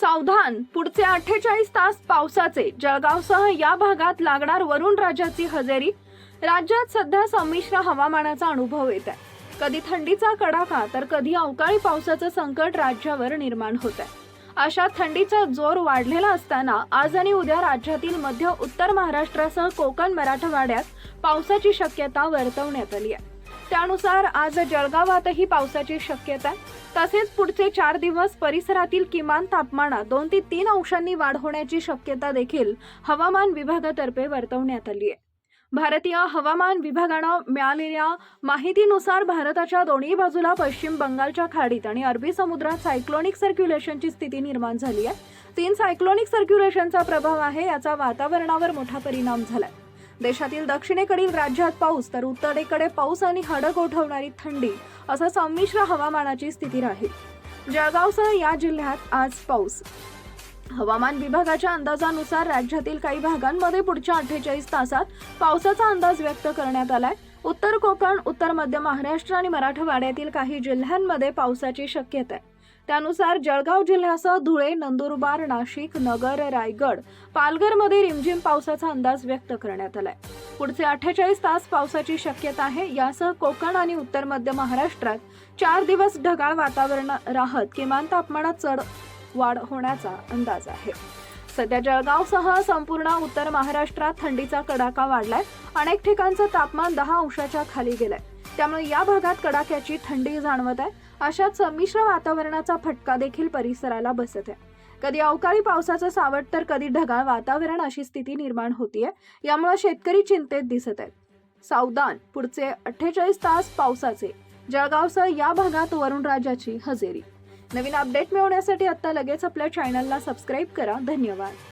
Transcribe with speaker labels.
Speaker 1: सावधान. पुढचे अठ्ठेचाळीस तास पावसाचे. जळगावसह या भागात लागणार वरुण राजाची हजेरी. राज्यात सध्या संमिश्र हवामानाचा अनुभव येत आहे. कधी थंडीचा कडाका तर कधी अवकाळी पावसाचं संकट राज्यावर निर्माण होत आहे. अशा थंडीचा जोर वाढलेला असताना आज आणि उद्या राज्यातील मध्य उत्तर महाराष्ट्रासह कोकण मराठवाड्यात पावसाची शक्यता वर्तवण्यात आली आहे. त्यानुसार आज जळगावातही पावसाची शक्यता आहे. तसेच पुढचे चार दिवस परिसरातील किमान तापमानात दोन ते तीन अंशांनी वाढ होण्याची शक्यता देखील हवामान विभागातर्फे वर्तवण्यात आली आहे. भारतीय हवामान विभागानं मिळालेल्या माहितीनुसार भारताच्या दोन्ही बाजूला पश्चिम बंगालच्या खाडीत आणि अरबी समुद्रात सायक्लोनिक सर्क्युलेशनची स्थिती निर्माण झाली आहे. तीन सायक्लोनिक सर्क्युलेशनचा प्रभाव आहे याचा वातावरणावर मोठा परिणाम झाला आहे देशातील दक्षिणेकडील राज्यात पाऊस तर उत्तरेकडे पाऊस आणि हडक उठवणारी थंडी असं संमिश्र हवामानाची स्थिती राहील. जळगावसह या जिल्ह्यात आज पाऊस. हवामान विभागाच्या अंदाजानुसार राज्यातील काही भागांमध्ये पुढच्या अठ्ठेचाळीस तासात पावसाचा अंदाज व्यक्त करण्यात आलाय. उत्तर कोकण उत्तर मध्य महाराष्ट्र आणि मराठवाड्यातील काही जिल्ह्यांमध्ये पावसाची शक्यता आहे. त्यानुसार जळगाव जिल्ह्यासह धुळे नंदुरबार नाशिक नगर रायगड पालघरमध्ये रिमझिम पावसाचा अंदाज व्यक्त करण्यात आलाय. पुढचे अठ्ठेचाळीस तास पावसाची शक्यता आहे यासह कोकण आणि उत्तर मध्य महाराष्ट्रात चार दिवस ढगाळ वातावरण राहत किमान तापमानात चढ वाढ होण्याचा अंदाज आहे. सध्या जळगावसह संपूर्ण उत्तर महाराष्ट्रात थंडीचा कडाका वाढलाय. अनेक ठिकाणचं तापमान दहा अंशाच्या खाली गेलंय. त्यामुळे या भागात कडाक्याची थंडी जाणवत आहे. अशाच संमिश्र वातावरणाचा फटका देखील परिसराला बसत आहे. कधी अवकाळी पावसाचं सावट तर कधी ढगाळ वातावरण अशी स्थिती निर्माण होतीये यामुळे शेतकरी चिंतेत दिसत आहेत. सावधान पुढचे अठ्ठेचाळीस तास पावसाचे. जळगावसह या भागात वरुण राजाची हजेरी. नवीन अपडेट मिळवण्यासाठी आता लगेच आपल्या चॅनलला सबस्क्राईब करा. धन्यवाद.